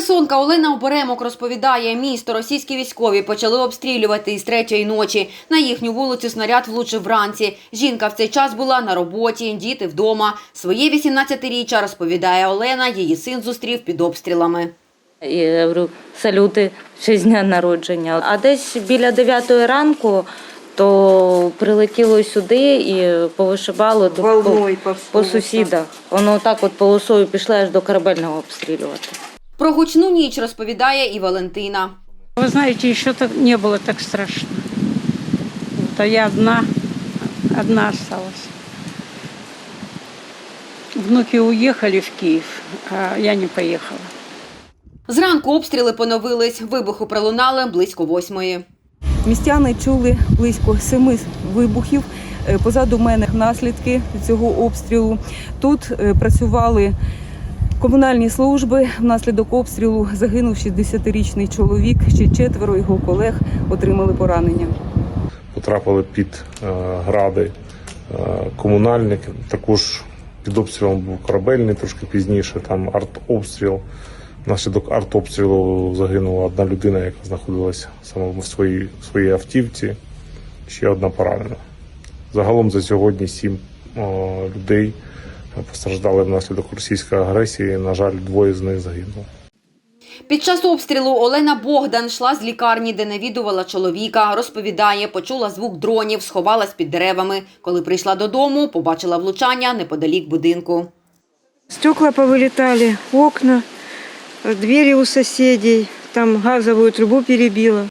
Херсонка Олена Оберемок розповідає, місто російські військові почали обстрілювати із третьої ночі. На їхню вулицю снаряд влучив вранці. Жінка в цей час була на роботі, діти вдома. Своє 18-річчя, розповідає Олена, її син зустрів під обстрілами. Я говорю, салюти, шість дня народження. А десь біля 9 ранку то прилетіло сюди і повишибало до, по, по, по сусідах. Воно так от полосою пішло аж до корабельного обстрілювати. Про гучну ніч розповідає і Валентина. Вы знаете, еще так не было так страшно. То я одна, одна осталась. Внуки уехали в Киев, а я не поехала. Зранку обстріли поновились, вибухи пролунали близько восьмої. Містяни чули близько семи вибухів. Е, Позаду мене наслідки цього обстрілу. Тут е, працювали комунальні служби. Внаслідок обстрілу загинув 60-річний чоловік. Ще четверо його колег отримали поранення. потрапили під е, гради е, комунальник. Також під обстрілом був корабельний трошки пізніше, там артобстріл. Внаслідок артобстрілу загинула одна людина, яка знаходилася саме в своїй, своїй автівці. Ще одна поранена. Загалом за сьогодні сім е, людей постраждали внаслідок російської агресії. На жаль, двоє з них загинуло. Під час обстрілу Олена Богдан йшла з лікарні, де навідувала чоловіка. Розповідає, почула звук дронів, сховалась під деревами. Коли прийшла додому, побачила влучання неподалік будинку. Стекла повылетали, окна, двери у соседей, там газовую трубу перебило.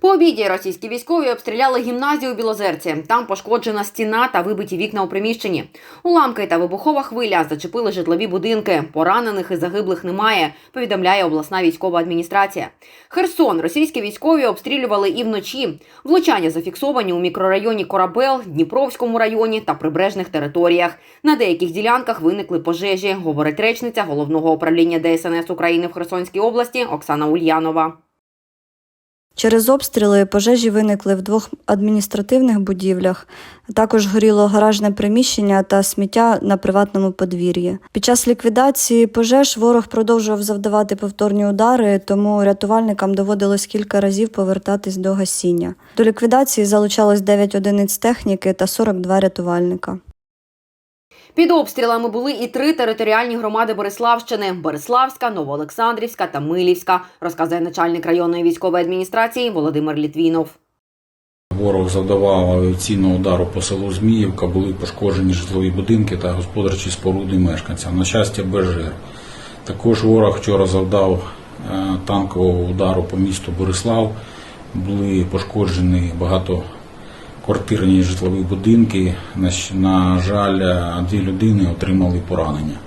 По обіді російські військові обстріляли гімназію у Білозерці. Там пошкоджена стіна та вибиті вікна у приміщенні. Уламки та вибухова хвиля зачепили житлові будинки. Поранених і загиблих немає, повідомляє обласна військова адміністрація. Херсон російські військові обстрілювали і вночі. Влучання зафіксовані у мікрорайоні Корабел, Дніпровському районі та прибережних територіях. На деяких ділянках виникли пожежі, говорить речниця головного управління ДСНС України в Херсонській області Оксана Ульянова. Через обстріли пожежі виникли в двох адміністративних будівлях. Також горіло гаражне приміщення та сміття на приватному подвір'ї. Під час ліквідації пожеж ворог продовжував завдавати повторні удари, тому рятувальникам доводилось кілька разів повертатись до гасіння. До ліквідації залучалось 9 одиниць техніки та 42 рятувальника. Під обстрілами були і три територіальні громади Бориславщини: Бориславська, Новоолександрівська та Милівська, розказує начальник районної військової адміністрації Володимир Літвінов. Ворог завдавав авіаційного удару по селу Зміївка, були пошкоджені житлові будинки та господарчі споруди мешканцям. На щастя, без жертв. Також ворог вчора завдав е, танкового удару по місту Борислав. Були пошкоджені багатоквартирні житлові будинки. На, жаль, е, дві людини отримали поранення.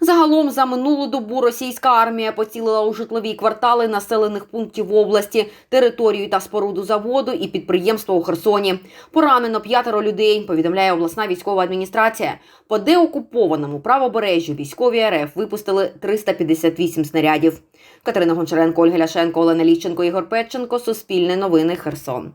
Загалом за минулу добу російська армія поцілила у житлові квартали населених пунктів області, територію та споруду заводу і підприємства у Херсоні. Поранено п'ятеро людей, повідомляє обласна військова адміністрація. По деокупованому правобережжю військові РФ випустили 358 снарядів. Катерина Гончаренко, Ольга Ляшенко, Олена Ліщенко, Ігор Петченко. Суспільне новини. Херсон.